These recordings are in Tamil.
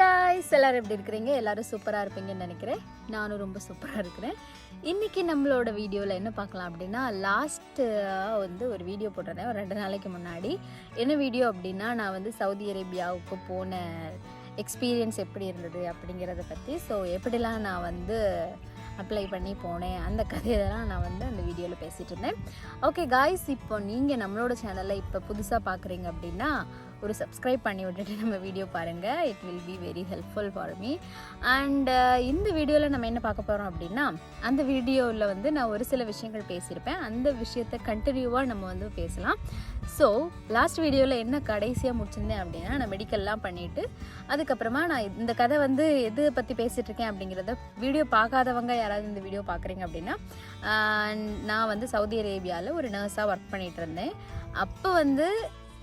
காய்ஸ் எல்லாரும் எப்படி இருக்கிறீங்க? எல்லோரும் சூப்பராக இருப்பீங்கன்னு நினைக்கிறேன். நானும் ரொம்ப சூப்பராக இருக்கிறேன். இன்றைக்கி நம்மளோட வீடியோவில் என்ன பார்க்கலாம் அப்படின்னா லாஸ்ட்டு வந்து ஒரு வீடியோ போட்டிருந்தேன். ஒரு ரெண்டு நாளைக்கு முன்னாடி. என்ன வீடியோ அப்படின்னா நான் வந்து சவுதி அரேபியாவுக்கு போன எக்ஸ்பீரியன்ஸ் எப்படி இருந்தது அப்படிங்கிறத பற்றி ஸோ எப்படிலாம் நான் வந்து அப்ளை பண்ணி போனேன் அந்த கதையெல்லாம் நான் வந்து அந்த வீடியோவில் பேசிகிட்டு இருந்தேன். ஓகே காய்ஸ் இப்போ நீங்கள் நம்மளோட சேனலில் இப்போ புதுசாக பார்க்குறீங்க அப்படின்னா ஒரு சப்ஸ்கிரைப் பண்ணி விட்டுட்டு நம்ம வீடியோ பாருங்கள் it will be very helpful for me and இந்த வீடியோவில் நம்ம என்ன பார்க்க போகிறோம் அப்படின்னா அந்த வீடியோவில் வந்து நான் ஒரு சில விஷயங்கள் பேசியிருப்பேன். அந்த விஷயத்தை கண்டினியூவாக நம்ம வந்து பேசலாம். ஸோ லாஸ்ட் வீடியோவில் என்ன கடைசியாக முடிச்சிருந்தேன் அப்படின்னா நான் மெடிக்கல்லாம் பண்ணிவிட்டு அதுக்கப்புறமா நான் இந்த கதை வந்து எது பற்றி பேசிகிட்டு இருக்கேன் அப்படிங்கிறத வீடியோ பார்க்காதவங்க யாராவது இந்த வீடியோ பார்க்குறீங்க அப்படின்னா நான் வந்து சவுதி அரேபியாவில் ஒரு நர்ஸாக ஒர்க் பண்ணிகிட்டு இருந்தேன். அப்போ வந்து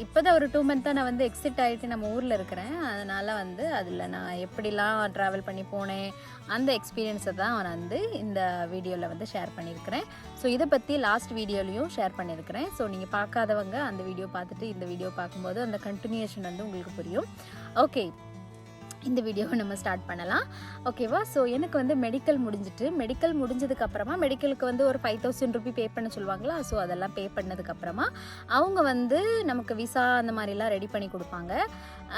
இப்போ தான் ஒரு டூ மந்த்தாக நான் வந்து எக்ஸிட் ஆகிட்டு நம்ம ஊரில் இருக்கிறேன். அதனால் வந்து அதில் நான் எப்படிலாம் ட்ராவல் பண்ணி போனேன் அந்த எக்ஸ்பீரியன்ஸை தான் நான் வந்து இந்த வீடியோவில் வந்து ஷேர் பண்ணியிருக்கிறேன். ஸோ இதை பற்றி லாஸ்ட் வீடியோலையும் ஷேர் பண்ணியிருக்கிறேன். ஸோ நீங்கள் பார்க்காதவங்க அந்த வீடியோ பார்த்துட்டு இந்த வீடியோ பார்க்கும்போது அந்த கண்டினியூஷன் வந்து உங்களுக்கு புரியும். ஓகே இந்த வீடியோவை நம்ம ஸ்டார்ட் பண்ணலாம். ஓகேவா ஸோ எனக்கு வந்து மெடிக்கல் முடிஞ்சிட்டு மெடிக்கல் முடிஞ்சதுக்கப்புறமா மெடிக்கலுக்கு வந்து ஒரு ஃபைவ் தௌசண்ட் ருபி பே பண்ண சொல்லுவாங்களா? ஸோ அதெல்லாம் பே பண்ணதுக்கப்புறமா அவங்க வந்து நமக்கு விசா அந்த மாதிரிலாம் ரெடி பண்ணி கொடுப்பாங்க.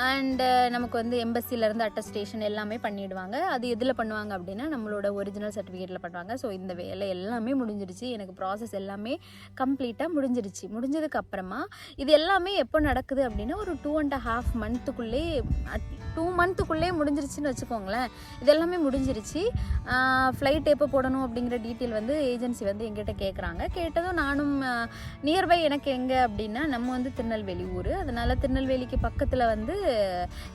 அண்டு uh, நமக்கு வந்து எம்பசிலேருந்து அட்டஸ்டேஷன் எல்லாமே பண்ணிவிடுவாங்க அது எதில் பண்ணுவாங்க அப்படின்னா நம்மளோட ஒரிஜினல் சர்டிஃபிகேட்டில் பண்ணுவாங்க. ஸோ இந்த வேலை எல்லாமே முடிஞ்சிருச்சு. எனக்கு ப்ராசஸ் எல்லாமே கம்ப்ளீட்டாக முடிஞ்சிருச்சு. முடிஞ்சதுக்கப்புறமா இது எல்லாமே எப்போ நடக்குது அப்படின்னா ஒரு டூ அண்ட் ஹாஃப் மந்த்துக்குள்ளே டூ மந்த்துக்குள்ளே முடிஞ்சிருச்சுன்னு வச்சுக்கோங்களேன். இது எல்லாமே முடிஞ்சிருச்சு ஃப்ளைட் எப்போ போடணும் அப்படிங்கிற டீட்டெயில் வந்து ஏஜென்சி வந்து எங்கிட்ட கேட்குறாங்க கேட்டதும் நானும் நியர்பை எனக்கு எங்கே அப்படின்னா நம்ம வந்து திருநெல்வேலி ஊர். அதனால் திருநெல்வேலிக்கு பக்கத்தில் வந்து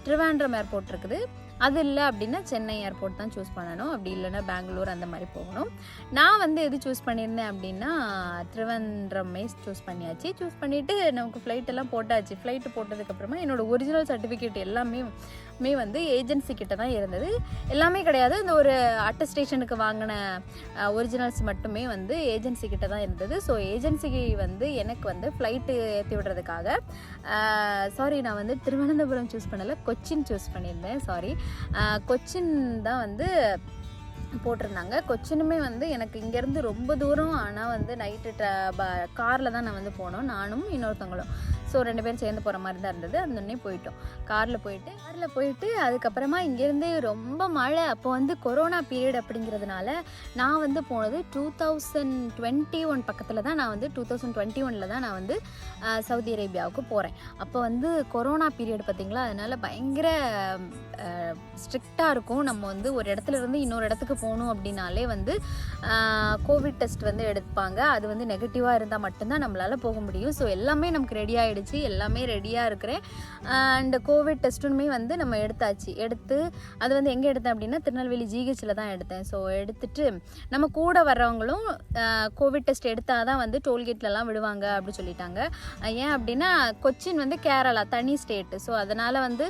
ட்ரிவாண்ட்ரம் ஏர்போர்ட் இருக்குது. அது இல்லை அப்படின்னா சென்னை ஏர்போர்ட் தான் சூஸ் பண்ணணும். அப்படி இல்லைன்னா பெங்களூர் அந்த மாதிரி போகணும். நான் வந்து எது சூஸ் பண்ணியிருந்தேன் அப்படின்னா திருவன்றமே சூஸ் பண்ணியாச்சு. சூஸ் பண்ணிவிட்டு நமக்கு ஃப்ளைட் எல்லாம் போட்டாச்சு. ஃப்ளைட்டு போட்டதுக்கப்புறமா என்னோடய ஒரிஜினல் சர்டிஃபிகேட் எல்லாமே மே வந்து ஏஜென்சி கிட்ட தான் இருந்தது. எல்லாமே கிடையாது. இந்த ஒரு அட்டஸ்டேஷனுக்கு வாங்கின ஒரிஜினல்ஸ் மட்டுமே வந்து ஏஜென்சி கிட்ட தான் இருந்தது. ஸோ ஏஜென்சிக்கு வந்து எனக்கு வந்து ஃப்ளைட்டு ஏற்றி விடுறதுக்காக சாரி நான் வந்து திருவனந்தபுரம் சூஸ் பண்ணலை கொச்சின் சூஸ் பண்ணியிருந்தேன் சாரி கொச்சின் தான் வந்து போட்டிருந்தாங்க. கொச்சினுமே வந்து எனக்கு இங்கேருந்து ரொம்ப தூரம். ஆனால் வந்து நைட்டு காரில் தான் நான் வந்து போனோம். நானும் இன்னொருத்தவங்களும். ஸோ ரெண்டு பேரும் சேர்ந்து போகிற மாதிரி தான் இருந்தது. அந்த போயிட்டோம். காரில் போயிட்டு காரில் போயிட்டு அதுக்கப்புறமா இங்கேருந்து ரொம்ப மழை. அப்போ வந்து கொரோனா பீரியட் அப்படிங்கிறதுனால நான் வந்து போனது டூ தௌசண்ட் டுவெண்ட்டி ஒன் பக்கத்தில் தான் நான் வந்து டூ தௌசண்ட் டுவெண்ட்டி ஒனில் தான் நான் வந்து சவுதி அரேபியாவுக்கு போகிறேன் அப்போ வந்து கொரோனா பீரியட் பார்த்திங்களா? அதனால் பயங்கர ஸ்ட்ரிக்டாக இருக்கும். நம்ம வந்து ஒரு இடத்துல இருந்து இன்னொரு இடத்துக்கு போகணும் அப்படின்னாலே வந்து கோவிட் டெஸ்ட் வந்து எடுப்பாங்க. அது வந்து நெகட்டிவாக இருந்தால் மட்டும்தான் நம்மளால் போக முடியும். ஸோ எல்லாமே நமக்கு ரெடி ஆகிடுச்சு எல்லாமே ரெடியாக இருக்கிறேன். அண்ட் கோவிட் டெஸ்ட்டுமே வந்து நம்ம எடுத்தாச்சு. எடுத்து அது வந்து எங்கே எடுத்தேன் அப்படின்னா திருநெல்வேலி ஜிஹெச்சில் தான் எடுத்தேன். ஸோ எடுத்துட்டு நம்ம கூட வர்றவங்களும் கோவிட் டெஸ்ட் எடுத்தால் தான் வந்து டோல்கேட்லலாம் விடுவாங்க அப்படி சொல்லிட்டாங்க. ஏன் அப்படின்னா கொச்சின் வந்து கேரளா தனி ஸ்டேட்டு ஸோ அதனால் வந்து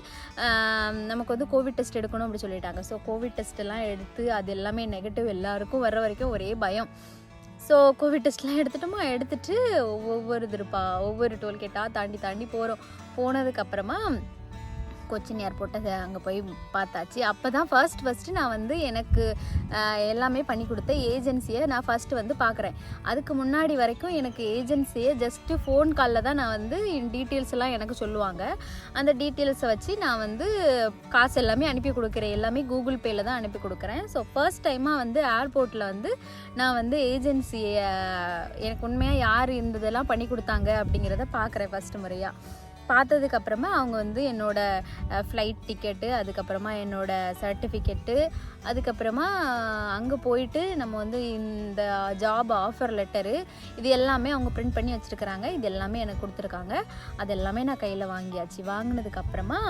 நமக்கு வந்து கோவிட் டெஸ்ட் எடுக்கணும் அப்படி சொல்லிட்டாங்க. ஸோ கோவிட் டெஸ்ட் எல்லாம் எடுத்து அது எல்லாமே நெகட்டிவ் எல்லாருக்கும் வர்ற வரைக்கும் ஒரே பயம். ஸோ கோவிட் டெஸ்ட்லாம் எடுத்துட்டோமா? எடுத்துட்டு ஒவ்வொரு திருப்பா ஒவ்வொரு டோல்கேட்டாக தாண்டி தாண்டி போகிறோம் போனதுக்கப்புறமா கொச்சின் ஏர்போர்ட்டை அங்கே போய் பார்த்தாச்சு. அப்போ தான் ஃபர்ஸ்ட் ஃபஸ்ட்டு நான் வந்து எனக்கு எல்லாமே பண்ணி கொடுத்த ஏஜென்சியை நான் ஃபஸ்ட்டு வந்து பார்க்குறேன். அதுக்கு முன்னாடி வரைக்கும் எனக்கு ஏஜென்சியை ஜஸ்ட்டு ஃபோன் காலில் தான் நான் வந்து டீட்டெயில்ஸ் எல்லாம் எனக்கு சொல்லுவாங்க. அந்த டீட்டெயில்ஸை வச்சு நான் வந்து காசு எல்லாமே அனுப்பி கொடுக்குறேன். எல்லாமே கூகுள் பேயில் தான் அனுப்பி கொடுக்குறேன். ஸோ ஃபர்ஸ்ட் டைமாக வந்து ஏர்போர்ட்டில் வந்து நான் வந்து ஏஜென்சியை எனக்கு உண்மையாக யார் இந்த இதெல்லாம் பண்ணி கொடுத்தாங்க அப்படிங்கிறத பார்க்குறேன் ஃபஸ்ட்டு முறையாக பார்த்ததுக்கப்புறமா அவங்க வந்து என்னோடய ஃப்ளைட் டிக்கெட்டு அதுக்கப்புறமா என்னோடய சர்டிஃபிகேட்டு அதுக்கப்புறமா அங்கே போயிட்டு நம்ம வந்து இந்த ஜாப் ஆஃபர் லெட்டரு இது எல்லாமே அவங்க பிரிண்ட் பண்ணி வச்சுருக்கிறாங்க. இது எல்லாமே எனக்கு கொடுத்துருக்காங்க. அது எல்லாமே நான் கையில் வாங்கியாச்சு. வாங்கினதுக்கப்புறமா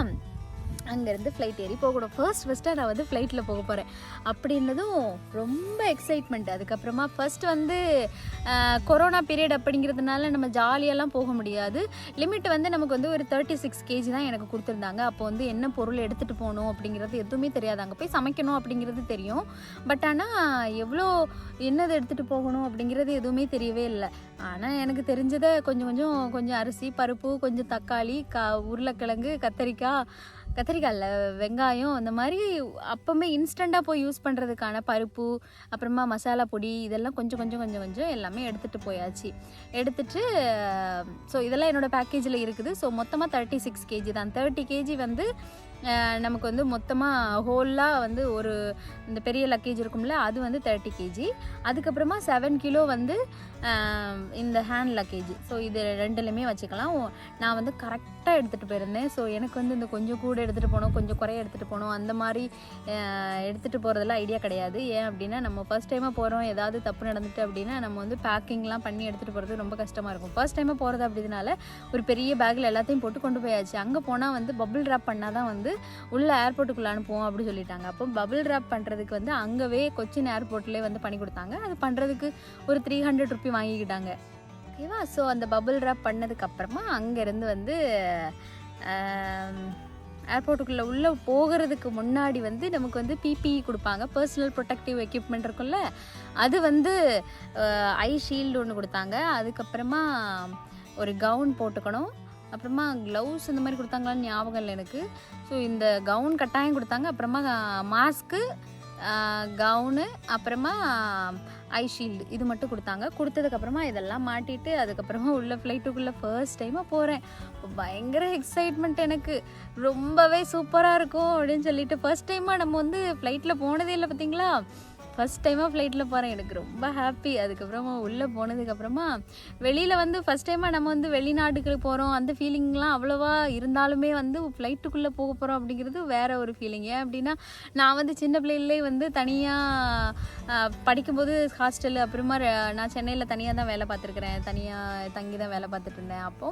அங்கேருந்து ஃப்ளைட் ஏறி போகணும் ஃபர்ஸ்ட் ஃபஸ்ட்டாக நான் வந்து ஃப்ளைட்டில் போக போகிறேன் அப்படின்னதும் ரொம்ப எக்ஸைட்மெண்ட் அதுக்கப்புறமா ஃபர்ஸ்ட் வந்து கொரோனா பீரியட் அப்படிங்கிறதுனால நம்ம ஜாலியெல்லாம் போக முடியாது. லிமிட் வந்து நமக்கு வந்து ஒரு தேர்ட்டி சிக்ஸ் கேஜி தான் எனக்கு கொடுத்துருந்தாங்க. அப்போ வந்து என்ன பொருள் எடுத்துகிட்டு போகணும் அப்படிங்கிறது எதுவுமே தெரியாது. அங்கே போய் சமைக்கணும் அப்படிங்கிறது தெரியும். பட் ஆனால் எவ்வளோ என்னது எடுத்துகிட்டு போகணும் அப்படிங்கிறது எதுவுமே தெரியவே இல்லை. ஆனால் எனக்கு தெரிஞ்சதை கொஞ்சம் கொஞ்சம் கொஞ்சம் அரிசி பருப்பு கொஞ்சம் தக்காளி கா உருளைக்கிழங்கு கத்தரிக்காய் கத்திரிக்காயில் வெங்காயம் அந்த மாதிரி அப்போவுமே இன்ஸ்டண்ட்டாக போய் யூஸ் பண்ணுறதுக்கான பருப்பு அப்புறமா மசாலா பொடி இதெல்லாம் கொஞ்சம் கொஞ்சம் கொஞ்சம் கொஞ்சம் எல்லாமே எடுத்துகிட்டு போயாச்சு. எடுத்துட்டு ஸோ இதெல்லாம் என்னோடய பேக்கேஜில் இருக்குது. ஸோ மொத்தமாக தேர்ட்டி சிக்ஸ் கேஜி தான். தேர்ட்டி கேஜி வந்து நமக்கு வந்து மொத்தமாக ஹோலாக வந்து ஒரு இந்த பெரிய லக்கேஜ் இருக்கும்ல அது வந்து தேர்ட்டி கேஜி அதுக்கப்புறமா செவன் கிலோ வந்து இந்த ஹேண்ட் லக்கேஜ் ஸோ இது ரெண்டுலையுமே வச்சுக்கலாம். நான் வந்து கரெக்டாக எடுத்துகிட்டு போயிருந்தேன். ஸோ எனக்கு வந்து இந்த கொஞ்சம் கூட எடுத்துகிட்டு போகணும் கொஞ்சம் குறைய எடுத்துகிட்டு போகணும் அந்த மாதிரி எடுத்துகிட்டு போகிறதுல ஐடியா கிடையாது. ஏன் அப்படின்னா நம்ம ஃபர்ஸ்ட் டைமாக போகிறோம் ஏதாவது தப்பு நடந்துட்டு அப்படின்னா நம்ம வந்து பேக்கிங்லாம் பண்ணி எடுத்துகிட்டு போகிறது ரொம்ப கஷ்டமாக இருக்கும். ஃபர்ஸ்ட் டைமாக போகிறது அப்படினால ஒரு பெரிய பேக்கில் எல்லாத்தையும் போட்டு கொண்டு போயாச்சு. அங்கே போனால் வந்து பபிள் ட்ராப் பண்ணால் தான் வந்து உள்ளே ஏர்போர்ட்டுக்குள்ளே அனுப்புவோம் அப்படின்னு சொல்லிட்டாங்க. அப்போ பபிள் ட்ராப் பண்ணுறதுக்கு வந்து அங்கவே கொச்சின் ஏர்போர்ட்லேயே வந்து பண்ணி கொடுத்தாங்க. அது பண்ணுறதுக்கு ஒரு த்ரீ ஹண்ட்ரட் ருபி வாங்கிக்கிட்டாங்க. ஓகேவா? ஸோ அந்த பபிள் ட்ராப் பண்ணதுக்கப்புறமா அங்கேருந்து வந்து ஏர்போர்ட்டுக்குள்ளே உள்ளே போகிறதுக்கு முன்னாடி வந்து நமக்கு வந்து பிபிஇ கொடுப்பாங்க. பர்சனல் ப்ரொடெக்டிவ் எக்யூப்மெண்ட் இருக்கும்ல? அது வந்து ஐ ஷீல்டு ஒன்று கொடுத்தாங்க. அதுக்கப்புறமா ஒரு கவுன் போட்டுக்கணும். அப்புறமா க்ளவுஸ் இந்த மாதிரி கொடுத்தாங்களான்னு ஞாபகம் இல்லை எனக்கு. ஸோ இந்த கவுன் கட்டாயம் கொடுத்தாங்க. அப்புறமா மாஸ்க்கு கவுனு அப்புறமா ஐ ஷீல்டு. இது மட்டும் கொடுத்தாங்க. கொடுத்ததுக்கப்புறமா இதெல்லாம் மாட்டிட்டு அதுக்கப்புறமா உள்ள ஃப்ளைட்டுக்குள்ளே ஃபர்ஸ்ட் டைமாக போகிறேன் பயங்கர எக்ஸைட்மெண்ட் எனக்கு. ரொம்பவே சூப்பராக இருக்கும் அப்படின்னு சொல்லிட்டு ஃபர்ஸ்ட் டைமாக நம்ம வந்து ஃப்ளைட்டில் போனதே இல்லை பார்த்தீங்களா ஃபஸ்ட் டைமாக ஃப்ளைட்டில் போகிறேன் எனக்கு ரொம்ப ஹாப்பி அதுக்கப்புறமா உள்ளே போனதுக்கப்புறமா வெளியில் வந்து ஃபஸ்ட் டைமாக நம்ம வந்து வெளிநாட்டுக்கு போகிறோம் அந்த ஃபீலிங்லாம் அவ்வளோவா இருந்தாலுமே வந்து ஃப்ளைட்டுக்குள்ளே போக போகிறோம் அப்படிங்கிறது வேற ஒரு ஃபீலிங் ஏன் அப்படின்னா நான் வந்து சின்ன பிள்ளையிலே வந்து தனியாக படிக்கும்போது ஹாஸ்டல் அப்புறமா நான் சென்னையில் தனியாக தான் வேலை பார்த்துருக்குறேன். தனியாக தங்கி தான் வேலை பார்த்துட்டு இருந்தேன். அப்போ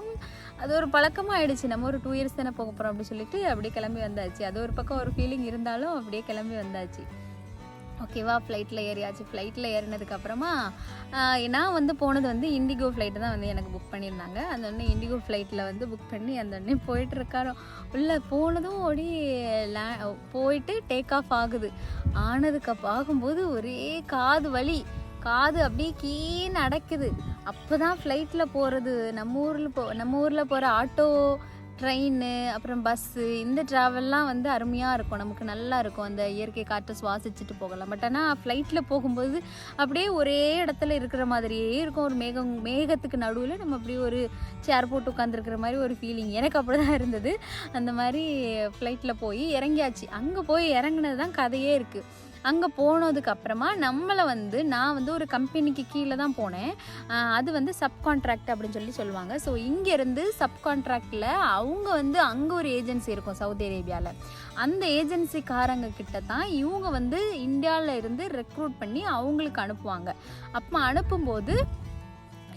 அது ஒரு பழக்கமாக ஆயிடுச்சு. நம்ம ஒரு டூ இயர்ஸ் தானே போக போகிறோம் அப்படின்னு சொல்லிட்டு அப்படியே கிளம்பி வந்தாச்சு. அது ஒரு பக்கம் ஒரு ஃபீலிங் இருந்தாலும் அப்படியே கிளம்பி வந்தாச்சு. ஓகேவா? ஃப்ளைட்டில் ஏறியாச்சு. ஃப்ளைட்டில் ஏறினதுக்கப்புறமா நான் வந்து போனது வந்து இண்டிகோ ஃப்ளைட்டு தான் வந்து எனக்கு புக் பண்ணியிருந்தாங்க. அந்த ஒன்று இண்டிகோ ஃப்ளைட்டில் வந்து புக் பண்ணி அந்த ஒன்று போயிட்டுருக்காரோ. உள்ளே போனதும் ஓடி லே போயிட்டு டேக் ஆஃப் ஆகுது. ஆனதுக்கு ஆகும்போது ஒரே காது வலி. காது அப்படியே கீன்னு அடைக்குது அப்போ தான் ஃப்ளைட்டில் போகிறது நம்ம ஊரில் போ நம்ம ஊரில் போகிற ஆட்டோ ட்ரெயின் அப்புறம் பஸ்ஸு இந்த ட்ராவல்லாம் வந்து அருமையாக இருக்கும். நமக்கு நல்லா இருக்கும். அந்த இயற்கை காற்றை சுவாசிச்சுட்டு போகலாம். பட் ஆனால் ஃப்ளைட்டில் போகும்போது அப்படியே ஒரே இடத்துல இருக்கிற மாதிரியே இருக்கும். ஒரு மேகம் மேகத்துக்கு நடுவில் நம்ம அப்படியே ஒரு சேர் போட்டு உட்காந்துருக்கிற மாதிரி ஒரு ஃபீலிங் எனக்கு அப்படி தான் இருந்தது. அந்த மாதிரி ஃப்ளைட்டில் போய் இறங்கியாச்சு. அங்கே போய் இறங்குனது தான் கதையே இருக்குது அங்கே போனதுக்கு அப்புறமா நம்மளை வந்து நான் வந்து ஒரு கம்பெனிக்கு கீழே தான் போனேன். அது வந்து சப்கான்ட்ராக்ட் அப்படின்னு சொல்லி சொல்லுவாங்க. ஸோ இங்கேருந்து சப்கான்ட்ராக்டில் அவங்க வந்து அங்கே ஒரு ஏஜென்சி இருக்கும் சவுதி அரேபியாவில் அந்த ஏஜென்சிக்காரங்க கிட்ட தான் இவங்க வந்து இந்தியாவில் இருந்து ரெக்ரூட் பண்ணி அவங்களுக்கு அனுப்புவாங்க. அப்போ அனுப்பும்போது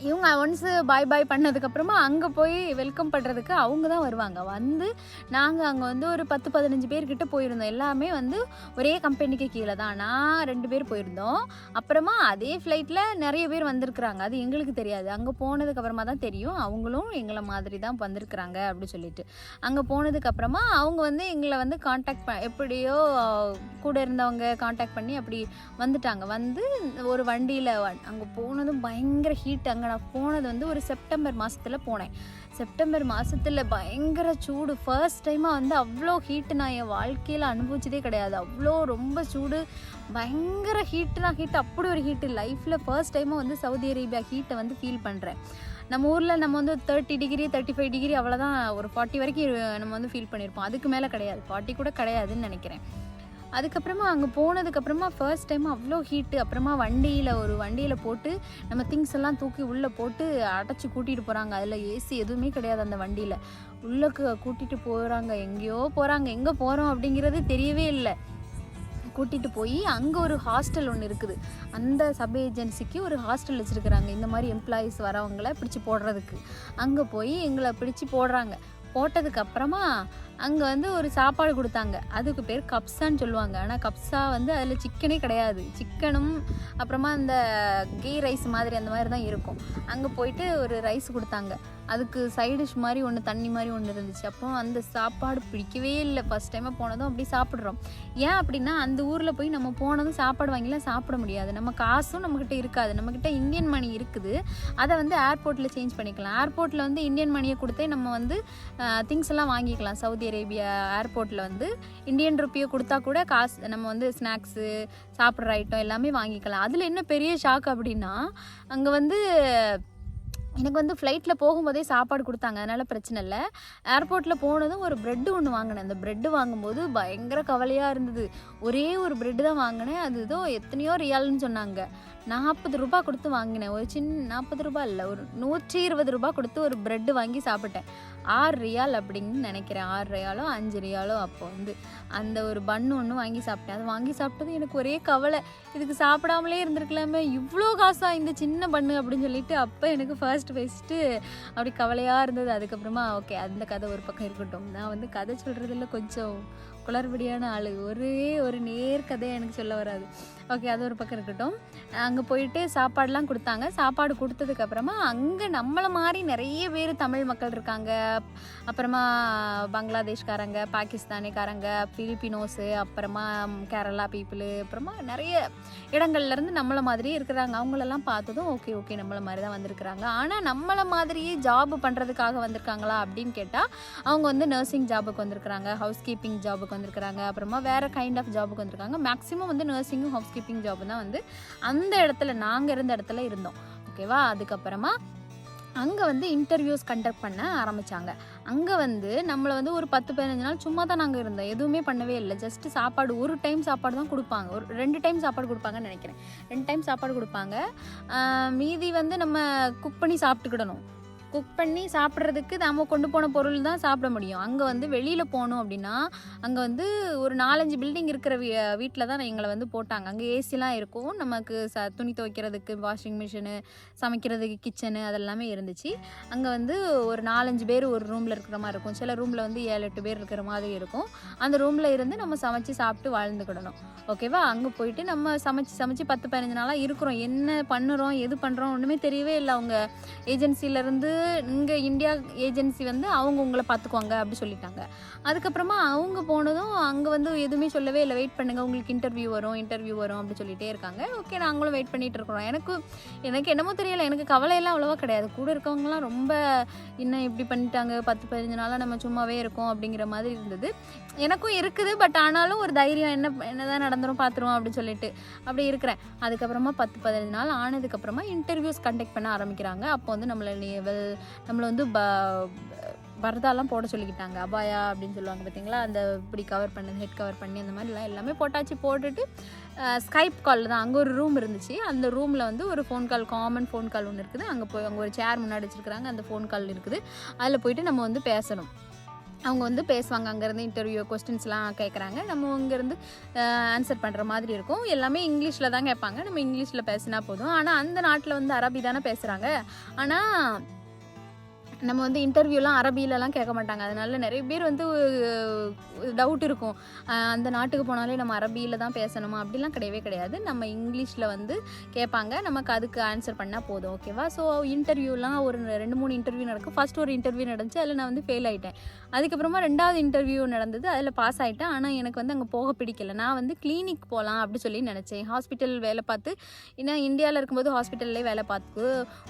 இவங்க ஒன்ஸு பாய் பாய் பண்ணதுக்கப்புறமா அங்கே போய் வெல்கம் பண்ணுறதுக்கு அவங்க தான் வருவாங்க. வந்து நாங்கள் அங்கே வந்து ஒரு பத்து பதினஞ்சு பேர்கிட்ட போயிருந்தோம். எல்லாமே வந்து ஒரே கம்பெனிக்கு கீழே தான். நான் ரெண்டு பேர் போயிருந்தோம். அப்புறமா அதே ஃப்ளைட்டில் நிறைய பேர் வந்திருக்கிறாங்க. அது எங்களுக்கு தெரியாது. அங்கே போனதுக்கு அப்புறமா தான் தெரியும். அவங்களும் எங்களை மாதிரி தான் வந்திருக்கிறாங்க அப்படி சொல்லிட்டு. அங்கே போனதுக்கப்புறமா அவங்க வந்து எங்களை வந்து காண்டாக்ட் ப எப்படியோ கூட இருந்தவங்க காண்டாக்ட் பண்ணி அப்படி வந்துட்டாங்க. வந்து ஒரு வண்டியில் அங்கே போனதும் பயங்கர ஹீட் அங்கே. நான் போனது வந்து ஒரு செப்டம்பர் மாதத்தில் போனேன். செப்டம்பர் மாதத்தில் பயங்கர சூடு. ஃபர்ஸ்ட் டைமாக வந்து அவ்வளோ ஹீட்டு நான் என் வாழ்க்கையில் அனுபவிச்சதே கிடையாது. அவ்வளோ ரொம்ப சூடு. பயங்கர ஹீட்டுனா ஹீட் அப்படி ஒரு ஹீட்டு லைஃப்பில் ஃபர்ஸ்ட் டைமாக வந்து சவுதி அரேபியா ஹீட்டை வந்து ஃபீல் பண்ணுறேன் நம்ம ஊரில் நம்ம வந்து thirty degree thirty five degree அவ்வளோதான் ஒரு ஃபார்ட்டி வரைக்கும் நம்ம வந்து ஃபீல் பண்ணியிருப்போம் அதுக்கு மேலே கிடையாது. ஃபார்ட்டி கூட கிடையாதுன்னு நினைக்கிறேன். அதுக்கப்புறமா அங்கே போனதுக்கப்புறமா ஃபர்ஸ்ட் டைம் அவ்வளோ ஹீட்டு அப்புறமா வண்டியில் ஒரு வண்டியில் போட்டு நம்ம திங்ஸ் எல்லாம் தூக்கி உள்ளே போட்டு அடைச்சி கூட்டிகிட்டு போகிறாங்க அதில் ஏசி எதுவுமே கிடையாது அந்த வண்டியில். உள்ளக்கு கூட்டிகிட்டு போகிறாங்க எங்கேயோ போகிறாங்க எங்கே போகிறோம் அப்படிங்கிறது தெரியவே இல்லை. கூட்டிகிட்டு போய் அங்கே ஒரு ஹாஸ்டல் ஒன்று இருக்குது. அந்த சப் ஏஜென்சிக்கு ஒரு ஹாஸ்டல் வச்சுருக்குறாங்க. இந்த மாதிரி எம்ப்ளாயீஸ் வரவங்களை பிடிச்சி போடுறதுக்கு. அங்கே போய் எங்களை பிடிச்சி போடுறாங்க. போட்டதுக்கப்புறமா அங்கே வந்து ஒரு சாப்பாடு கொடுத்தாங்க. அதுக்கு பேர் கப்ஸான்னு சொல்லுவாங்க. ஆனால் கப்ஸா வந்து அதில் சிக்கனே கிடையாது. சிக்கனும் அப்புறமா அந்த கீ ரைஸ் மாதிரி அந்த மாதிரி தான் இருக்கும். அங்கே போயிட்டு ஒரு ரைஸ் கொடுத்தாங்க. அதுக்கு சைடிஷ் டிஷ் மாதிரி ஒன்று தண்ணி மாதிரி ஒன்று இருந்துச்சு. அப்போ அந்த சாப்பாடு பிடிக்கவே இல்லை. ஃபஸ்ட் டைமாக போனதும் அப்படி சாப்பிட்றோம். ஏன் அப்படின்னா அந்த ஊரில் போய் நம்ம போனதும் சாப்பாடு வாங்கிலாம் சாப்பிட முடியாது. நம்ம காசும் நம்மக்கிட்ட இருக்காது. நம்மக்கிட்ட இந்தியன் மணி இருக்குது. அதை வந்து ஏர்போர்ட்டில் சேஞ்ச் பண்ணிக்கலாம். ஏர்போர்ட்டில் வந்து இந்தியன் மணியை கொடுத்தே நம்ம வந்து திங்ஸ் எல்லாம் வாங்கிக்கலாம். சவுதி சவுதி அரேபியா ஏர்போர்ட்டில் வந்து இந்தியன் ருப்பியை கொடுத்தா கூட காசு நம்ம வந்து ஸ்நாக்ஸு சாப்பிட்ற ஐட்டம் எல்லாமே வாங்கிக்கலாம். அதில் என்ன பெரிய ஷாக் அப்படின்னா அங்கே வந்து எனக்கு வந்து ஃப்ளைட்டில் போகும்போதே சாப்பாடு கொடுத்தாங்க. அதனால் பிரச்சனை இல்லை. ஏர்போர்ட்டில் போனதும் ஒரு ப்ரெட்டு ஒன்று வாங்கினேன். அந்த ப்ரெட்டு வாங்கும்போது பயங்கர கவலையாக இருந்தது. ஒரே ஒரு ப்ரெட்டு தான் வாங்கினேன். அது ஏதோ எத்தனையோ ரியால்னு சொன்னாங்க. நாற்பது ரூபா கொடுத்து வாங்கினேன். ஒரு சின்ன நாற்பது ரூபா இல்லை ஒரு நூற்றி இருபது ரூபா கொடுத்து ஒரு ப்ரெட்டு வாங்கி சாப்பிட்டேன். ஆறு ரியால் அப்படின்னு நினைக்கிறேன். ஆறு ரியாலோ அஞ்சு ரியாலோ அப்போ வந்து அந்த ஒரு பன்னு ஒன்று வாங்கி சாப்பிட்டேன். அது வாங்கி சாப்பிட்டது எனக்கு ஒரே கவலை. இதுக்கு சாப்பிடாமலே இருந்திருக்கலாமே. இவ்வளோ காசா இந்த சின்ன பண்ணு அப்படின்னு சொல்லிட்டு அப்போ எனக்கு ஃபர்ஸ்ட் ஃபஸ்ட்டு அப்படி கவலையாக இருந்தது. அதுக்கப்புறமா ஓகே அந்த கதை ஒரு பக்கம் இருக்கட்டும். நான் வந்து கதை சொல்கிறதுல கொஞ்சம் குளறுபடியான ஆள். ஒரே ஒரு நேர் கதையை எனக்கு சொல்ல வராது. ஓகே அது ஒரு பக்கம் இருக்கட்டும். அங்கே போயிட்டு சாப்பாடுலாம் கொடுத்தாங்க. சாப்பாடு கொடுத்ததுக்கப்புறமா அங்கே நம்மளை மாதிரி நிறைய பேர் தமிழ் மக்கள் இருக்காங்க. அப்புறமா பங்களாதேஷ்காரங்க பாகிஸ்தானிக்காரங்க பிலிப்பினோஸு அப்புறமா கேரளா பீப்புளு அப்புறமா நிறைய இடங்கள்லேருந்து நம்மளை மாதிரியே இருக்கிறாங்க. அவங்களெல்லாம் பார்த்ததும் ஓகே ஓகே நம்மளை மாதிரி தான் வந்திருக்கிறாங்க. ஆனால் நம்மளை மாதிரியே ஜாப் பண்ணுறதுக்காக வந்திருக்காங்களா அப்படின்னு கேட்டால் அவங்க வந்து நர்சிங் ஜாபுக்கு வந்திருக்கிறாங்க ஹவுஸ் கீப்பிங் ஜாபுக்கு வந்திருக்கிறாங்க அப்புறமா வேறு கைண்ட் ஆஃப் ஜாபுக்கு வந்திருக்காங்க. மேக்ஸிமம் வந்து நர்சிங்கும் ஹவுஸ் கீப்பிங் ஜாப் தான் வந்து அந்த இடத்துல நாங்கள் இருந்த இடத்துல இருந்தோம். ஓகேவா அதுக்கப்புறமா அங்கே வந்து இன்டர்வியூஸ் கண்டக்ட் பண்ண ஆரம்பித்தாங்க அங்கே வந்து நம்மளை வந்து ஒரு பத்து பதினஞ்சு நாள் சும்மா தான் நாங்கள் இருந்தோம். எதுவுமே பண்ணவே இல்லை. ஜஸ்ட் சாப்பாடு ஒரு டைம் சாப்பாடு தான் கொடுப்பாங்க. ஒரு ரெண்டு டைம் சாப்பாடு கொடுப்பாங்கன்னு நினைக்கிறேன். ரெண்டு டைம் சாப்பாடு கொடுப்பாங்க. மீதி வந்து நம்ம குக் பண்ணி சாப்பிட்டுக்கிடணும். குக் பண்ணி சாப்பிட்றதுக்கு நம்ம கொண்டு போன பொருள் தான் சாப்பிட முடியும். அங்கே வந்து வெளியில் போனோம் அப்படின்னா அங்கே வந்து ஒரு நாலஞ்சு பில்டிங் இருக்கிற வீ வீட்டில் தான் எங்களை வந்து போட்டாங்க. அங்கே ஏசிலாம் இருக்கும். நமக்கு ச துணி துவைக்கிறதுக்கு வாஷிங் மிஷினு சமைக்கிறதுக்கு கிச்சனு அதெல்லாமே இருந்துச்சு. அங்கே வந்து ஒரு நாலஞ்சு பேர் ஒரு ரூமில் இருக்கிற மாதிரி இருக்கும். சில ரூமில் வந்து ஏழு எட்டு பேர் இருக்கிற மாதிரி இருக்கும். அந்த ரூமில் இருந்து நம்ம சமைச்சு சாப்பிட்டு வாழ்ந்துக்கிடணும் ஓகேவா அங்கே போயிட்டு நம்ம சமைச்சு சமைச்சு பத்து பதினஞ்சு நாளாக இருக்கிறோம். என்ன பண்ணுறோம்? எது பண்ணுறோம்? ஒன்றுமே தெரியவே இல்லை. அவங்க ஏஜென்சிலேருந்து இங்கே இந்தியா ஏஜென்சி வந்து அவங்க உங்களை பார்த்துக்குவாங்க அப்படி சொல்லிட்டாங்க. அதுக்கப்புறமா அவங்க போனதும் அங்கே வந்து எதுவுமே சொல்லவே இல்லை. வெயிட் பண்ணுங்கள் உங்களுக்கு இன்டர்வியூ வரும் இன்டர்வியூ வரும் அப்படி சொல்லிகிட்டே இருக்காங்க. ஓகே நாங்களும் வெயிட் பண்ணிகிட்டு இருக்கிறோம். எனக்கு எனக்கு என்னமோ தெரியல. எனக்கு கவலையெல்லாம் அவ்வளோவா கிடையாது. கூட இருக்கவங்கலாம் ரொம்ப இன்னும் இப்படி பண்ணிட்டாங்க? பத்து பதினஞ்சு நாளாக நம்ம சும்மாவே இருக்கோம் அப்படிங்கிற மாதிரி இருந்தது. எனக்கும் இருக்குது பட் ஆனாலும் ஒரு தைரியம் என்ன என்னதான் நடந்துரும் பார்த்துருவோம் அப்படின்னு சொல்லிட்டு அப்படி இருக்கிறேன். அதுக்கப்புறமா பத்து பதினஞ்சு நாள் ஆனதுக்கப்புறமா இன்டர்வியூஸ் கண்டக்ட் பண்ண ஆரம்பிக்கிறாங்க. அப்போ வந்து நம்மளை லெவல் நம்மளை வந்து ப பரதாலாம் போட சொல்லிக்கிட்டாங்க. அபாயா அப்படின்னு சொல்லுவாங்க பார்த்தீங்களா அந்த இப்படி கவர் பண்ணி ஹெட் கவர் பண்ணி அந்த மாதிரிலாம் எல்லாமே போட்டாச்சு. போட்டுட்டு ஸ்கைப் காலில் தான் அங்கே ஒரு ரூம் இருந்துச்சு. அந்த ரூமில் வந்து ஒரு phone call common phone call ஒன்று இருக்குது. அங்கே போய் அங்கே ஒரு சேர் முன்னாடி வச்சுருக்கிறாங்க. அந்த ஃபோன் கால் இருக்குது. அதில் போயிட்டு நம்ம வந்து பேசணும். அவங்க வந்து பேசுவாங்க. அங்கேருந்து இன்டர்வியூ கொஸ்டின்ஸ்லாம் கேட்குறாங்க நம்ம இங்கேருந்து ஆன்சர் பண்ணுற மாதிரி இருக்கும். எல்லாமே இங்கிலீஷில் தான் கேட்பாங்க. நம்ம இங்கிலீஷில் பேசினா போதும். ஆனால் அந்த நாட்டில் வந்து அரபி தானே பேசுகிறாங்க ஆனால் நம்ம வந்து இன்டர்வியூலாம் அரபிலலாம் கேட்க மாட்டாங்க. அதனால நிறைய பேர் வந்து டவுட் இருக்கும். அந்த நாட்டுக்கு போனாலே நம்ம அரபியில் தான் பேசணுமா? அப்படிலாம் கிடையவே கிடையாது. நம்ம இங்கிலீஷில் வந்து கேட்பாங்க. நமக்கு அதுக்கு ஆன்சர் பண்ணால் போதும் ஓகேவா ஸோ இன்டர்வியூலாம் ஒரு ரெண்டு மூணு இன்டர்வியூ நடக்கும். ஃபஸ்ட் ஒரு இன்டர்வியூ நடந்துச்சு. அதில் நான் வந்து ஃபெயில் ஆகிட்டேன் அதுக்கப்புறமா ரெண்டாவது இன்டர்வியூ நடந்தது. அதில் பாஸ் ஆகிட்டேன் ஆனால் எனக்கு வந்து அங்கே போக பிடிக்கல. நான் வந்து கிளினிக் போகலாம் அப்படி சொல்லி நினச்சேன். ஹாஸ்பிட்டல் வேலை பார்த்து ஏன்னா இந்தியாவில் இருக்கும்போது ஹாஸ்பிட்டல்லே வேலை பார்த்து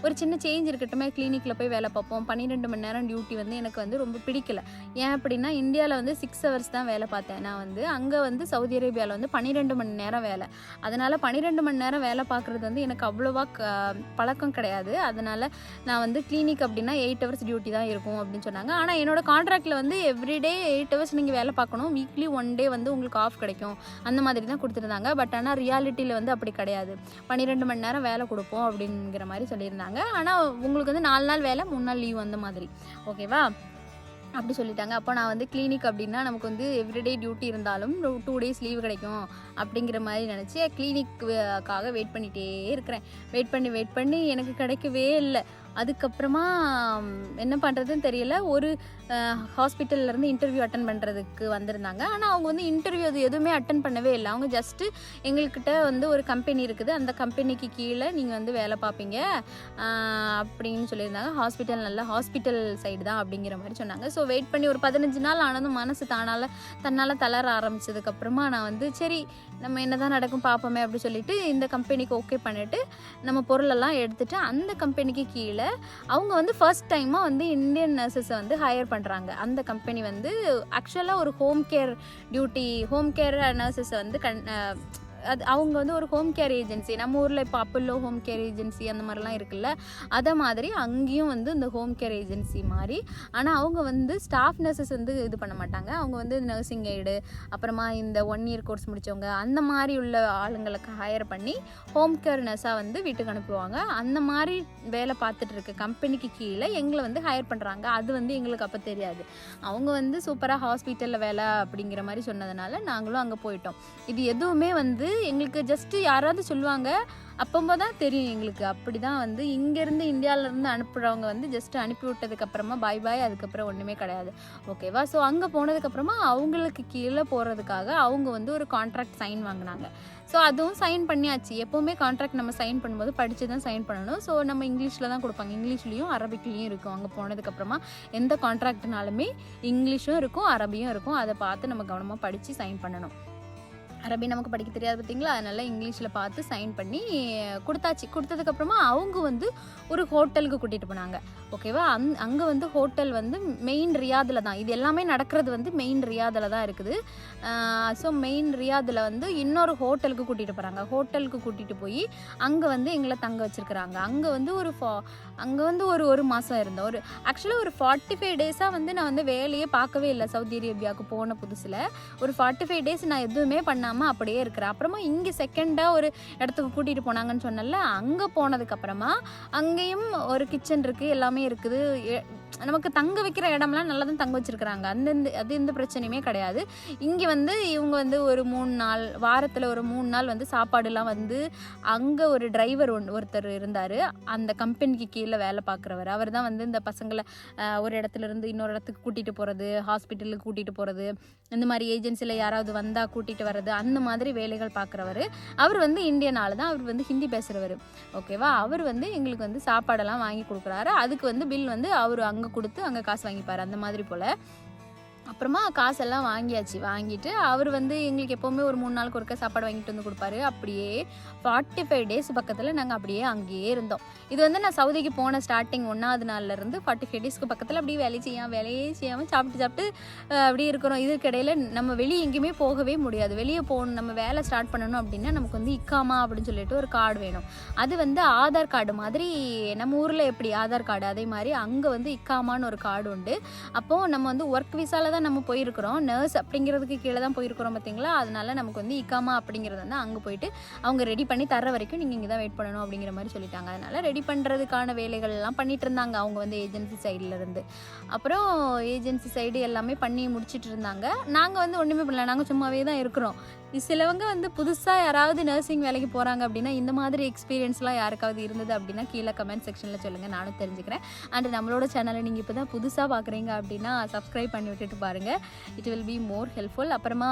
ஒரு சின்ன சேஞ்ச் இருக்கட்டுமே கிளினிக்கில் போய் வேலை பார்ப்போம். பன்னிரெண்டு மணி நேரம் டியூட்டி வந்து எனக்கு வந்து ரொம்ப பிடிக்கல. ஏன் அப்படின்னா இந்தியாவில் வந்து சிக்ஸ் ஹவர்ஸ் தான் வேலை பார்த்தேன். நான் வந்து அங்கே வந்து சவுதி அரேபியாவில் வந்து பன்னிரெண்டு மணி நேரம் வேலை. அதனால் பன்னிரெண்டு மணி நேரம் வேலை பார்க்குறது வந்து எனக்கு அவ்வளோவா க பழக்கம் கிடையாது. அதனால் நான் வந்து கிளினிக் அப்படின்னா எயிட் ஹவர்ஸ் டியூட்டி தான் இருக்கும் அப்படின்னு சொன்னாங்க. ஆனால் என்னோட கான்ட்ராக்டில் வந்து எவ்ரிடே எயிட் ஹவர்ஸ் நீங்கள் வேலை பார்க்கணும். வீக்லி ஒன் டே வந்து உங்களுக்கு ஆஃப் கிடைக்கும். அந்த மாதிரி தான் கொடுத்துருந்தாங்க. பட் ஆனால் ரியாலிட்டியில் வந்து அப்படி கிடையாது. பன்னிரெண்டு மணி நேரம் வேலை கொடுப்போம் அப்படிங்கிற மாதிரி சொல்லியிருந்தாங்க. ஆனால் உங்களுக்கு வந்து நாலு நாள் வேலை மூணு நாள் லீவ் அந்த மாதிரி. ஓகேவா அப்படி சொல்லிட்டாங்க. அப்போ நான் வந்து கிளினிக் அப்படின்னா நமக்கு வந்து எவ்ரிடே டியூட்டி இருந்தாலும் டூ டேஸ் லீவு கிடைக்கும் அப்படிங்கிற மாதிரி நினச்சி கிளினிக்காக வெயிட் பண்ணிகிட்டே இருக்கிறேன். வெயிட் பண்ணி வெயிட் பண்ணி எனக்கு கிடைக்கவே இல்லை. அதுக்கப்புறமா என்ன பண்ணுறதுன்னு தெரியல. ஒரு ஹாஸ்பிட்டல்லேருந்து இன்டர்வியூ அட்டன் பண்ணுறதுக்கு வந்திருந்தாங்க. ஆனால் அவங்க வந்து இன்டர்வியூ அது எதுவுமே அட்டன் பண்ணவே இல்லை. அவங்க ஜஸ்ட்டு எங்கள்கிட்ட வந்து ஒரு கம்பெனி இருக்குது. அந்த கம்பெனிக்கு கீழே நீங்கள் வந்து வேலை பார்ப்பீங்க. அப்படின்னு சொல்லியிருந்தாங்க. ஹாஸ்பிட்டல் நல்ல ஹாஸ்பிட்டல் சைடு தான் அப்படிங்கிற மாதிரி சொன்னாங்க. ஸோ வெயிட் பண்ணி ஒரு பதினஞ்சு நாள் ஆனதும் மனசு தானால் தன்னால் தளர ஆரம்பிச்சதுக்கப்புறமா நான் வந்து சரி நம்ம என்னதான் நடக்கும் பார்ப்போமே அப்படின்னு சொல்லிட்டு இந்த கம்பெனிக்கு ஓகே பண்ணிவிட்டு நம்ம பொருளெல்லாம் எடுத்துட்டு அந்த கம்பெனிக்கு கீழே அவங்க வந்து ஃபர்ஸ்ட் டைமாக வந்து இந்தியன் நர்சஸை வந்து ஹையர் பண்ணுறாங்க அந்த கம்பெனி வந்து ஆக்சுவலாக ஒரு home care duty home care நர்சஸை வந்து கண் அது அவங்க வந்து ஒரு ஹோம் கேர் ஏஜென்சி நம்ம ஊரில் இப்போ அப்பல்லோ ஹோம் கேர் ஏஜென்சி அந்த மாதிரிலாம் இருக்குல்ல அதை மாதிரி அங்கேயும் வந்து இந்த ஹோம் கேர் ஏஜென்சி மாதிரி ஆனால் அவங்க வந்து ஸ்டாஃப் நர்சஸ் வந்து இது பண்ண மாட்டாங்க. அவங்க வந்து நர்சிங் எய்டு அப்புறமா இந்த ஒன் இயர் கோர்ஸ் முடித்தவங்க அந்த மாதிரி உள்ள ஆளுங்களுக்கு ஹையர் பண்ணி ஹோம் கேர் நர்ஸாக வந்து வீட்டுக்கு அனுப்புவாங்க. அந்த மாதிரி வேலை பார்த்துட்டு இருக்க கம்பெனிக்கு கீழே எங்களை வந்து ஹையர் பண்ணுறாங்க அது வந்து எங்களுக்கு அப்போ தெரியாது. அவங்க வந்து சூப்பராக ஹாஸ்பிட்டலில் வேலை அப்படிங்கிற மாதிரி சொன்னதுனால நாங்களும் அங்கே போயிட்டோம். இது எதுவுமே வந்து எங்களுக்கு ஜஸ்ட்டு யாராவது சொல்லுவாங்க அப்போ தான் தெரியும் எங்களுக்கு. அப்படி தான் வந்து இங்கேருந்து இந்தியாவிலேருந்து அனுப்புகிறவங்க வந்து ஜஸ்ட் அனுப்பி விட்டதுக்கப்புறமா பாய் பாய் அதுக்கப்புறம் ஒன்றுமே கிடையாது. ஓகேவா ஸோ அங்கே போனதுக்கப்புறமா அவங்களுக்கு கீழே போகிறதுக்காக அவங்க வந்து ஒரு கான்ட்ராக்ட் சைன் வாங்கினாங்க. ஸோ அதுவும் சைன் பண்ணியாச்சு. எப்போவுமே கான்ட்ராக்ட் நம்ம சைன் பண்ணும்போது படித்து தான் சைன் பண்ணணும். ஸோ நம்ம இங்கிலீஷில் தான் கொடுப்பாங்க. இங்கிலீஷ்லேயும் அரபிக்லேயும் இருக்கும். அங்கே போனதுக்கப்புறமா எந்த கான்ட்ராக்ட்னாலுமே இங்கிலீஷும் இருக்கும் அரபியும் இருக்கும். அதை பார்த்து நம்ம கவனமாக படித்து சைன் பண்ணணும். அரபி நமக்கு படிக்க தெரியாது பார்த்தீங்களா? அதனால இங்கிலீஷில் பார்த்து சைன் பண்ணி கொடுத்தாச்சு. கொடுத்ததுக்கப்புறமா அவங்க வந்து ஒரு ஹோட்டலுக்கு கூட்டிகிட்டு போனாங்க. ஓகேவா அங் அங்கே வந்து ஹோட்டல் வந்து மெயின் ரியாதில் தான். இது எல்லாமே நடக்கிறது வந்து மெயின் ரியாதில் தான் இருக்குது. ஸோ மெயின் ரியாதில் வந்து இன்னொரு ஹோட்டலுக்கு கூட்டிகிட்டு போகிறாங்க ஹோட்டலுக்கு கூட்டிகிட்டு போய் அங்கே வந்து எங்களை தங்க வச்சுருக்குறாங்க. அங்கே வந்து ஒரு ஃபா அங்கே வந்து ஒரு ஒரு மாதம் இருந்தோம். ஒரு ஆக்சுவலாக ஒரு ஃபார்ட்டி ஃபைவ் டேஸாக வந்து நான் வந்து வேலையே பார்க்கவே இல்லை. சவுதி அரேபியாவுக்கு போன புதுசில். ஒரு ஃபார்ட்டி ஃபைவ் டேஸ் நான் எதுவுமே பண்ணாமல் அப்படியே இருக்கிற. அப்புறமா இங்கே செகண்டாக ஒரு இடத்துக்கு கூட்டிகிட்டு போனாங்கன்னு சொன்னல அங்கே போனதுக்கப்புறமா அங்கேயும் ஒரு கிச்சன் இருக்குது எல்லாமே இருக்குது. நமக்கு தங்க வைக்கிற இடம்லாம் நல்லா தான் தங்க வச்சுருக்குறாங்க. அந்த இந்த அது எந்த பிரச்சனையுமே கிடையாது. இங்கே வந்து இவங்க வந்து ஒரு மூணு நாள் வாரத்தில் ஒரு மூணு நாள் வந்து சாப்பாடுலாம் வந்து அங்கே ஒரு டிரைவர் ஒன் ஒருத்தர் இருந்தார். அந்த கம்பெனிக்கு கீழே வேலை பார்க்குறவர். அவர் தான் வந்து இந்த பசங்களை ஒரு இடத்துல இருந்து இன்னொரு இடத்துக்கு கூட்டிகிட்டு போகிறது ஹாஸ்பிட்டலுக்கு கூட்டிகிட்டு போகிறது இந்த மாதிரி ஏஜென்சியில் யாராவது வந்தால் கூட்டிகிட்டு வர்றது அந்த மாதிரி வேலைகள் பார்க்குறவர். அவர் வந்து இந்தியன் ஆள் தான் அவர் வந்து ஹிந்தி பேசுகிறவர் ஓகேவா அவர் வந்து எங்களுக்கு வந்து சாப்பாடெல்லாம் வாங்கி கொடுக்குறாரு. அதுக்கு வந்து பில் வந்து அவர் அங்கே கொடுத்து அங்கே காசு வாங்கிப்பார். அந்த மாதிரி போல். அப்புறமா காசெல்லாம் வாங்கியாச்சு. வாங்கிட்டு அவர் வந்து எங்களுக்கு எப்போவுமே ஒரு மூணு நாளுக்கு ஒருக்க சாப்பாடு வாங்கிட்டு வந்து கொடுப்பாரு. அப்படியே ஃபார்ட்டி ஃபைவ் டேஸ் பக்கத்தில் நாங்கள் அப்படியே அங்கேயே இருந்தோம். இது வந்து நான் சவுதிக்கு போன ஸ்டார்டிங் ஒன்றாவது நாள்லேருந்து ஃபார்ட்டி ஃபைவ் டேஸ்க்கு பக்கத்தில் அப்படியே வேலை செய்யாமல் வேலையே செய்யாமல் சாப்பிட்டு சாப்பிட்டு அப்படியே இருக்கிறோம். இதுக்கிடையில் நம்ம வெளியே எங்கேயுமே போகவே முடியாது. வெளியே போகணும் நம்ம வேலை ஸ்டார்ட் பண்ணணும் அப்படின்னா நமக்கு வந்து இக்காமா அப்படின்னு சொல்லிட்டு ஒரு கார்டு வேணும். அது வந்து ஆதார் கார்டு மாதிரி நம்ம ஊரில் எப்படி ஆதார் கார்டு அதே மாதிரி அங்கே வந்து இக்காமான்னு ஒரு கார்டு உண்டு. அப்போது நம்ம வந்து ஒர்க் விசால தான் நம்ம போயிருக்கிறோம். நர்ஸ் அப்படிங்கிறதுக்கு கீழே தான் போயிருக்கிறோம் பார்த்தீங்களா? அதனால நமக்கு வந்து இக்காமா அப்படிங்கிறது வந்து அங்கே போயிட்டு அவங்க ரெடி பண்ணி தர வரைக்கும் நீங்கள் இங்கே தான் வெயிட் பண்ணணும் அப்படிங்கிற மாதிரி சொல்லிட்டாங்க. அதனால ரெடி பண்ணுறதுக்கான வேலைகள் எல்லாம் பண்ணிட்டு இருந்தாங்க அவங்க வந்து ஏஜென்சி சைட்லேருந்து அப்புறம் ஏஜென்சி சைடு எல்லாமே பண்ணி முடிச்சிட்டு இருந்தாங்க. நாங்கள் வந்து ஒன்றுமே பண்ணல. நாங்கள் சும்மாவே தான் இருக்கிறோம். சிலவங்க வந்து புதுசாக யாராவது நர்சிங் வேலைக்கு போகிறாங்க அப்படின்னா இந்த மாதிரி எக்ஸ்பீரியன்ஸ்லாம் யாருக்காவது இருந்தது அப்படின்னா கீழே கமெண்ட் செக்ஷனில் சொல்லுங்கள் நானும் தெரிஞ்சுக்கிறேன். அண்ட் நம்மளோட சேனலை நீங்கள் இப்போ தான் புதுசாக பார்க்குறீங்க அப்படின்னா சப்ஸ்கிரைப் பண்ணி விட்டுட்டு பாருங்கள் it will be more helpful அப்புறமா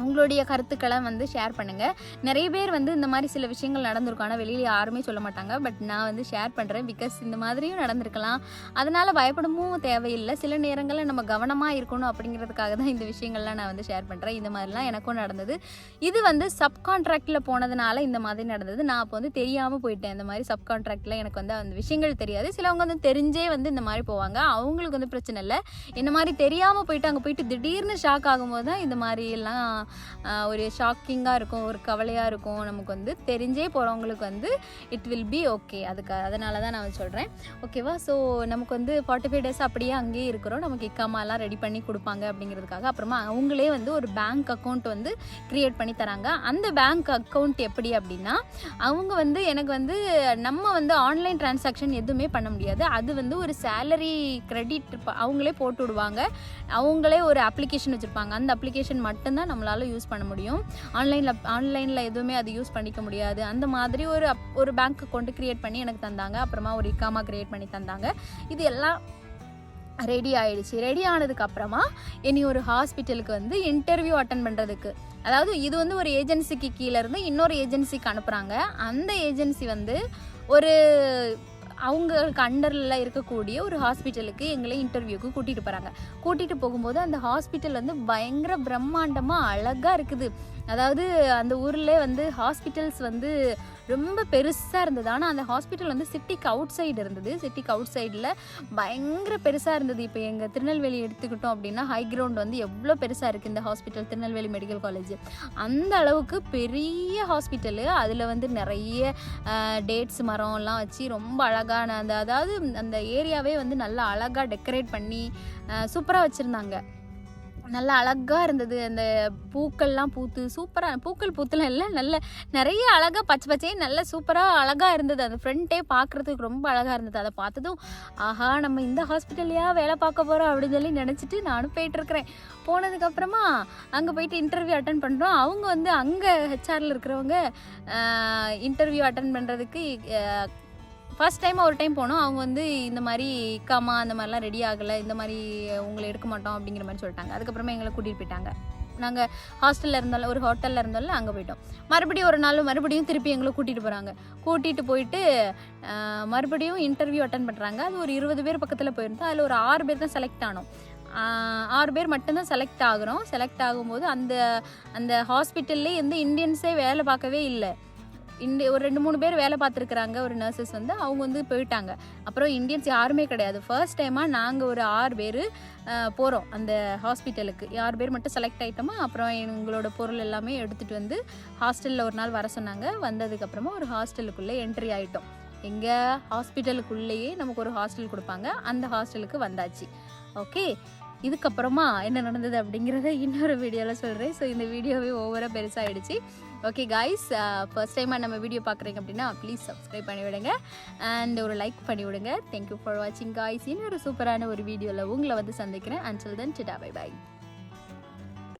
உங்களுடைய கருத்துக்களை வந்து ஷேர் பண்ணுங்கள் நிறைய பேர் வந்து இந்த மாதிரி சில விஷயங்கள் நடந்திருக்கும். ஆனால் வெளியில் யாருமே சொல்ல மாட்டாங்க. பட் நான் வந்து ஷேர் பண்ணுறேன் பிகாஸ் இந்த மாதிரியும் நடந்திருக்கலாம். அதனால் பயப்படவும் தேவையில்லை. சில நேரங்களில் நம்ம கவனமாக இருக்கணும் அப்படிங்கிறதுக்காக தான் இந்த விஷயங்கள்லாம் நான் வந்து ஷேர் பண்ணுறேன் இந்த மாதிரிலாம் எனக்கும் நடந்தது. இது வந்து சப்கான்ட்ராக்டில் போனதுனால இந்த மாதிரி நடந்தது. நான் அப்போ வந்து தெரியாமல் போயிட்டேன். இந்த மாதிரி சப்கான்ட்ராக்டில் எனக்கு வந்து அந்த விஷயங்கள் தெரியாது. சிலவங்க வந்து தெரிஞ்சே வந்து இந்த மாதிரி போவாங்க. அவங்களுக்கு வந்து பிரச்சனை இல்லை. இந்த மாதிரி தெரியாமல் போயிட்டு அங்கே போயிட்டு திடீர்னு ஷாக் ஆகும்போது தான் இந்த மாதிரி எல்லாம் ஒரு ஷாக்கிங்காக இருக்கும் ஒரு கவலையாக இருக்கும். நமக்கு வந்து தெரிஞ்சே போகிறவங்களுக்கு வந்து இட் வில் பி ஓகே அதுக்கு அதனால தான் நான் சொல்கிறேன் ஓகேவா ஸோ நமக்கு வந்து ஃபார்ட்டி ஃபைவ் டேஸ் அப்படியே அங்கேயே இருக்கிறோம். நமக்கு இக்காமாலாம் ரெடி பண்ணி கொடுப்பாங்க அப்படிங்கிறதுக்காக. அப்புறமா அவங்களே வந்து ஒரு பேங்க் அக்கௌண்ட் வந்து க்ரியேட் பண்ணி தராங்க. அந்த பேங்க் அக்கௌண்ட் எப்படி அப்படின்னா அவங்க வந்து எனக்கு வந்து நம்ம வந்து ஆன்லைன் டிரான்சாக்ஷன் எதுவுமே பண்ண முடியாது. அது வந்து ஒரு சேலரி கிரெடிட் அவங்களே போட்டு விடுவாங்க. அவங்களே ஒரு அப்ளிகேஷன் வச்சுருப்பாங்க. அந்த அப்ளிகேஷன் மட்டும்தான் நம்மளால் யூஸ் பண்ண முடியும். ஆன்லைனில் ஆன்லைனில் எதுவுமே அது யூஸ் பண்ணிக்க முடியாது. அந்த மாதிரி ஒரு அப்- ஒரு பேங்க் அக்கௌண்ட் க்ரியேட் பண்ணி எனக்கு தந்தாங்க. அப்புறமா ஒரு இக்காமா க்ரியேட் பண்ணி தந்தாங்க. இது எல்லாம் ரெடி ஆயிடுச்சு. ரெடி ஆனதுக்கு அப்புறமா இனி ஒரு ஹாஸ்பிட்டலுக்கு வந்து இன்டர்வியூ அட்டன் பண்ணுறதுக்கு அதாவது இது வந்து ஒரு ஏஜென்சிக்கு கீழே இருந்து இன்னொரு ஏஜென்சிக்கு அனுப்புகிறாங்க அந்த ஏஜென்சி வந்து ஒரு அவங்களுக்கு அண்டரில் இருக்கக்கூடிய ஒரு ஹாஸ்பிட்டலுக்கு எங்களை இன்டர்வியூக்கு கூட்டிகிட்டு போகிறாங்க கூட்டிகிட்டு போகும்போது அந்த ஹாஸ்பிட்டல் வந்து பயங்கர பிரம்மாண்டமாக அழகாக இருக்குது. அதாவது அந்த ஊரில் வந்து ஹாஸ்பிட்டல்ஸ் வந்து ரொம்ப பெருசாக இருந்தது. ஆனால் அந்த ஹாஸ்பிட்டல் வந்து சிட்டிக்கு அவுட் சைடு இருந்தது. சிட்டிக்கு அவுட் சைடில் பயங்கர பெருசாக இருந்தது. இப்போ எங்கள் திருநெல்வேலி எடுத்துக்கிட்டோம் அப்படின்னா ஹை கிரவுண்ட் வந்து எவ்வளோ பெருசாக இருக்குது இந்த ஹாஸ்பிட்டல் திருநெல்வேலி மெடிக்கல் காலேஜ். அந்த அளவுக்கு பெரிய ஹாஸ்பிட்டலு. அதில் வந்து நிறைய டேட்ஸ் மரம்லாம் வச்சு ரொம்ப அழகாக அழகான அந்த அதாவது அந்த ஏரியாவே வந்து நல்லா அழகாக டெக்கரேட் பண்ணி சூப்பராக வச்சுருந்தாங்க. நல்லா அழகாக இருந்தது. அந்த பூக்கள்லாம் பூத்து சூப்பராக பூக்கள் பூத்துலாம் இல்லை நல்ல நிறைய அழகாக பச்சை பச்சையே நல்ல சூப்பராக அழகாக இருந்தது. அந்த ஃப்ரண்ட்டே பார்க்குறதுக்கு ரொம்ப அழகாக இருந்தது. அதை பார்த்ததும் ஆஹா நம்ம இந்த ஹாஸ்பிட்டல்லையா வேலை பார்க்க போகிறோம் அப்படின்னு சொல்லி நினச்சிட்டு நானும் போயிட்டுருக்கிறேன் போனதுக்கப்புறமா அங்கே போயிட்டு இன்டர்வியூ அட்டன் பண்ணுறோம் அவங்க வந்து அங்கே ஹெச்ஆரில் இருக்கிறவங்க இன்டர்வியூ அட்டன் பண்ணுறதுக்கு ஃபர்ஸ்ட் டைம் ஒரு டைம் போனோம். அவங்க வந்து இந்த மாதிரி இக்காமா அந்த மாதிரிலாம் ரெடி ஆகலை. இந்த மாதிரி உங்களை எடுக்க மாட்டோம் அப்படிங்கிற மாதிரி சொல்லிட்டாங்க. அதுக்கப்புறமா எங்களை கூட்டிகிட்டு போயிட்டாங்க. நாங்கள் ஹாஸ்டலில் இருந்தாலும் ஒரு ஹோட்டலில் இருந்தாலும் அங்கே போயிட்டோம். மறுபடியும் ஒரு நாள் மறுபடியும் திருப்பி எங்களை கூட்டிகிட்டு போகிறாங்க கூட்டிகிட்டு போயிட்டு மறுபடியும் இன்டர்வியூ அட்டன் பண்ணுறாங்க அது ஒரு இருபது பேர் பக்கத்தில் போயிருந்தோம். அதில் ஒரு ஆறு பேர் தான் செலக்ட் ஆனோம். ஆறு பேர் மட்டும்தான் செலக்ட் ஆகிறோம். செலக்ட் ஆகும்போது அந்த அந்த ஹாஸ்பிட்டல்லே வந்து இந்தியன்ஸே வேலை பார்க்கவே இல்லை. இண்டி ஒரு ரெண்டு மூணு பேர் வேலை பார்த்துருக்குறாங்க ஒரு நர்சஸ் வந்து அவங்க வந்து போயிட்டாங்க. அப்புறம் இந்தியன்ஸ் யாருமே கிடையாது. ஃபர்ஸ்ட் டைமாக நாங்கள் ஒரு ஆறு பேர் போகிறோம் அந்த ஹாஸ்பிட்டலுக்கு ஆறு பேர் மட்டும் செலக்ட் ஆகிட்டோமா அப்புறம் எங்களோட பொருள் எல்லாமே எடுத்துகிட்டு வந்து ஹாஸ்டலில் ஒரு நாள் வர சொன்னாங்க. வந்ததுக்கப்புறமா ஒரு ஹாஸ்டலுக்குள்ளே என்ட்ரி ஆகிட்டோம் எங்கள் ஹாஸ்பிட்டலுக்குள்ளேயே நமக்கு ஒரு ஹாஸ்டல் கொடுப்பாங்க. அந்த ஹாஸ்டலுக்கு வந்தாச்சு. ஓகே இதுக்கப்புறமா என்ன நடந்தது அப்படிங்கிறத இன்னொரு வீடியோவில் சொல்கிறேன் ஸோ இந்த வீடியோவே ஓவராக பெருசாகிடுச்சு ஓகே காய்ஸ் ஃபர்ஸ்ட் டைமாக நம்ம வீடியோ பார்க்குறீங்க அப்படின்னா ப்ளீஸ் சப்ஸ்கிரைப் பண்ணி விடுங்க அண்ட் ஒரு லைக் பண்ணி விடுங்க தேங்க்யூ ஃபார் வாட்சிங் காய்ஸ் இன்னொரு சூப்பரான ஒரு வீடியோவில் உங்களை வந்து சந்திக்கிறேன். அன்டில் தென் சிட்டா பை பை